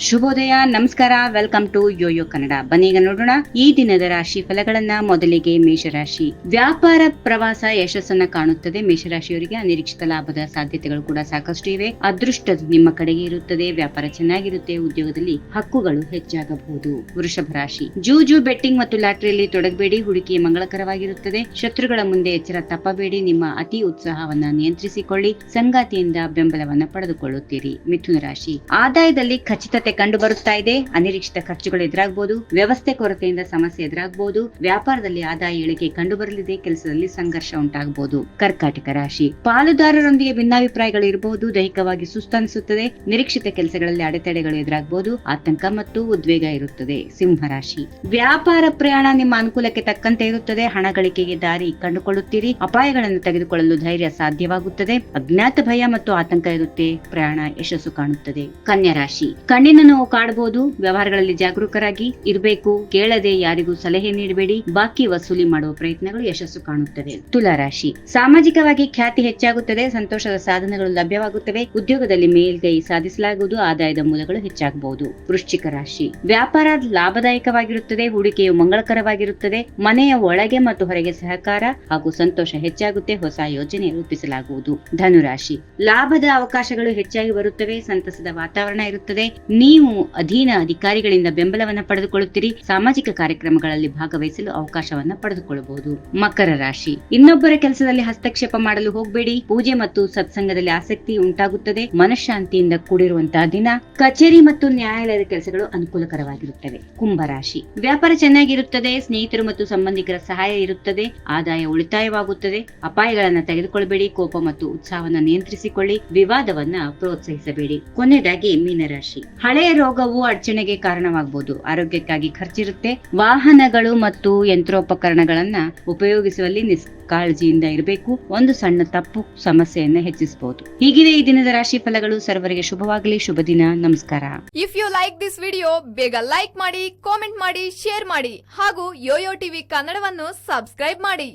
ಶುಭೋದಯ, ನಮಸ್ಕಾರ welcome to Yoyo Kannada ಬನ್ನೀಗ ನೋಡೋಣ ಈ ದಿನದ ರಾಶಿ ಫಲಗಳನ್ನ ಮೊದಲಿಗೆ ಮೇಷರಾಶಿ. ವ್ಯಾಪಾರ ಪ್ರವಾಸ ಯಶಸ್ಸನ್ನ ಕಾಣುತ್ತದೆ. ಮೇಷರಾಶಿಯವರಿಗೆ ಅನಿರೀಕ್ಷಿತ ಲಾಭದ ಸಾಧ್ಯತೆಗಳು ಕೂಡ ಸಾಕಷ್ಟು ಇವೆ. ಅದೃಷ್ಟ ನಿಮ್ಮ ಕಡೆಗೆ ಇರುತ್ತದೆ. ವ್ಯಾಪಾರ ಚೆನ್ನಾಗಿರುತ್ತೆ. ಉದ್ಯೋಗದಲ್ಲಿ ಹಕ್ಕುಗಳು ಹೆಚ್ಚಾಗಬಹುದು. ವೃಷಭ ರಾಶಿ. ಜೂಜು ಬೆಟ್ಟಿಂಗ್ ಮತ್ತು ಲಾಟರಿಯಲ್ಲಿ ತೊಡಗಬೇಡಿ. ಹೂಡಿಕೆ ಮಂಗಳಕರವಾಗಿರುತ್ತದೆ. ಶತ್ರುಗಳ ಮುಂದೆ ಎಚ್ಚರ ತಪ್ಪಬೇಡಿ. ನಿಮ್ಮ ಅತಿ ಉತ್ಸಾಹವನ್ನ ನಿಯಂತ್ರಿಸಿಕೊಳ್ಳಿ. ಸಂಗಾತಿಯಿಂದ ಬೆಂಬಲವನ್ನ ಪಡೆದುಕೊಳ್ಳುತ್ತೀರಿ. ಮಿಥುನ ರಾಶಿ. ಆದಾಯದಲ್ಲಿ ಖಚಿತತೆ ಕಂಡು ಬರುತ್ತಾ ಇದೆ. ಅನಿರೀಕ್ಷಿತ ಖರ್ಚುಗಳು ಎದುರಾಗಬಹುದು ವ್ಯವಸ್ಥೆ ಕೊರತೆಯಿಂದ ಸಮಸ್ಯೆ ಎದುರಾಗಬಹುದು ವ್ಯಾಪಾರದಲ್ಲಿ ಆದಾಯ ಇಳಿಕೆ ಕಂಡು ಬರಲಿದೆ. ಕೆಲಸದಲ್ಲಿ ಸಂಘರ್ಷ ಉಂಟಾಗಬಹುದು ಕರ್ಕಾಟಕ ರಾಶಿ. ಪಾಲುದಾರರೊಂದಿಗೆ ಭಿನ್ನಾಭಿಪ್ರಾಯಗಳು ಇರಬಹುದು ದೈಹಿಕವಾಗಿ ಸುಸ್ತನಿಸುತ್ತದೆ ನಿರೀಕ್ಷಿತ ಕೆಲಸಗಳಲ್ಲಿ ಅಡೆತಡೆಗಳು ಎದುರಾಗಬಹುದು ಆತಂಕ ಮತ್ತು ಉದ್ವೇಗ ಇರುತ್ತದೆ. ಸಿಂಹ ರಾಶಿ. ವ್ಯಾಪಾರ ಪ್ರಯಾಣ ನಿಮ್ಮ ಅನುಕೂಲಕ್ಕೆ ತಕ್ಕಂತೆ ಇರುತ್ತದೆ. ಹಣ ಗಳಿಕೆಗೆ ದಾರಿ ಕಂಡುಕೊಳ್ಳುತ್ತೀರಿ. ಅಪಾಯಗಳನ್ನು ತೆಗೆದುಕೊಳ್ಳಲು ಧೈರ್ಯ ಸಾಧ್ಯವಾಗುತ್ತದೆ. ಅಜ್ಞಾತ ಭಯ ಮತ್ತು ಆತಂಕ ಇರುತ್ತೆ. ಪ್ರಯಾಣ ಯಶಸ್ಸು ಕಾಣುತ್ತದೆ. ಕನ್ಯಾ ರಾಶಿ. ಕಣ್ಣಿನ ನೋವು ಕಾಡಬಹುದು ವ್ಯವಹಾರಗಳಲ್ಲಿ ಜಾಗರೂಕರಾಗಿ ಇರಬೇಕು, ಕೇಳದೆ ಯಾರಿಗೂ ಸಲಹೆ ನೀಡಬೇಡಿ, ಬಾಕಿ ವಸೂಲಿ ಮಾಡುವ ಪ್ರಯತ್ನಗಳು ಯಶಸ್ಸು ಕಾಣುತ್ತದೆ ತುಲಾರಾಶಿ ಸಾಮಾಜಿಕವಾಗಿ ಖ್ಯಾತಿ ಹೆಚ್ಚಾಗುತ್ತದೆ, ಸಂತೋಷದ ಸಾಧನಗಳು ಲಭ್ಯವಾಗುತ್ತವೆ, ಉದ್ಯೋಗದಲ್ಲಿ ಮೇಲ್ಗೈ ಸಾಧಿಸಲಾಗುವುದು, ಆದಾಯದ ಮೂಲಗಳು ಹೆಚ್ಚಾಗಬಹುದು. ವೃಶ್ಚಿಕ ರಾಶಿ. ವ್ಯಾಪಾರ ಲಾಭದಾಯಕವಾಗಿರುತ್ತದೆ, ಹೂಡಿಕೆಯು ಮಂಗಳಕರವಾಗಿರುತ್ತದೆ, ಮನೆಯ ಒಳಗೆ ಮತ್ತು ಹೊರಗೆ ಸಹಕಾರ ಹಾಗೂ ಸಂತೋಷ ಹೆಚ್ಚಾಗುತ್ತೆ, ಹೊಸ ಯೋಜನೆ ರೂಪಿಸಲಾಗುವುದು. ಧನುರಾಶಿ. ಲಾಭದ ಅವಕಾಶಗಳು ಹೆಚ್ಚಾಗಿ ಬರುತ್ತವೆ, ಸಂತಸದ ವಾತಾವರಣ ಇರುತ್ತದೆ ನೀವು ಅಧೀನ ಅಧಿಕಾರಿಗಳಿಂದ ಬೆಂಬಲವನ್ನ ಪಡೆದುಕೊಳ್ಳುತ್ತೀರಿ. ಸಾಮಾಜಿಕ ಕಾರ್ಯಕ್ರಮಗಳಲ್ಲಿ ಭಾಗವಹಿಸಲು ಅವಕಾಶವನ್ನ ಪಡೆದುಕೊಳ್ಳಬಹುದು. ಮಕರ ರಾಶಿ. ಇನ್ನೊಬ್ಬರ ಕೆಲಸದಲ್ಲಿ ಹಸ್ತಕ್ಷೇಪ ಮಾಡಲು ಹೋಗಬೇಡಿ. ಪೂಜೆ ಮತ್ತು ಸತ್ಸಂಗದಲ್ಲಿ ಆಸಕ್ತಿ ಉಂಟಾಗುತ್ತದೆ. ಮನಃಶಾಂತಿಯಿಂದ ಕೂಡಿರುವಂತಹ ದಿನ ಕಚೇರಿ ಮತ್ತು ನ್ಯಾಯಾಲಯದ ಕೆಲಸಗಳು ಅನುಕೂಲಕರವಾಗಿರುತ್ತವೆ. ಕುಂಭರಾಶಿ ವ್ಯಾಪಾರ ಚೆನ್ನಾಗಿರುತ್ತದೆ. ಸ್ನೇಹಿತರು ಮತ್ತು ಸಂಬಂಧಿಕರ ಸಹಾಯ ಇರುತ್ತದೆ. ಆದಾಯ ಉಳಿತಾಯವಾಗುತ್ತದೆ. ಅಪಾಯಗಳನ್ನು ತೆಗೆದುಕೊಳ್ಳಬೇಡಿ. ಕೋಪ ಮತ್ತು ಉತ್ಸಾಹವನ್ನು ನಿಯಂತ್ರಿಸಿಕೊಳ್ಳಿ. ವಿವಾದವನ್ನ ಪ್ರೋತ್ಸಾಹಿಸಬೇಡಿ. ಕೊನೆಯದಾಗಿ ಮೀನರಾಶಿ. ಹಳೆಯ ರೋಗವು ಅಡಚಣೆಗೆ ಕಾರಣವಾಗಬಹುದು ಆರೋಗ್ಯಕ್ಕಾಗಿ ಖರ್ಚಿರುತ್ತೆ. ವಾಹನಗಳು ಮತ್ತು ಯಂತ್ರೋಪಕರಣಗಳನ್ನ ಉಪಯೋಗಿಸುವಲ್ಲಿ ನಿಷ್ಕಾಳಜಿಯಿಂದ ಇರಬೇಕು. ಒಂದು ಸಣ್ಣ ತಪ್ಪು ಸಮಸ್ಯೆಯನ್ನ ಹೆಚ್ಚಿಸಬಹುದು ಹೀಗಿದೆ ಈ ದಿನದ ರಾಶಿ ಫಲಗಳು ಸರ್ವರಿಗೆ ಶುಭವಾಗಲಿ. ಶುಭ ದಿನ. ನಮಸ್ಕಾರ. If you like this video ಬೇಗ ಲೈಕ್ ಮಾಡಿ ಕಾಮೆಂಟ್ ಮಾಡಿ ಶೇರ್ ಮಾಡಿ ಹಾಗೂ ಯೋಯೋ ಟಿವಿ ಕನ್ನಡವನ್ನು ಸಬ್ಸ್ಕ್ರೈಬ್ ಮಾಡಿ.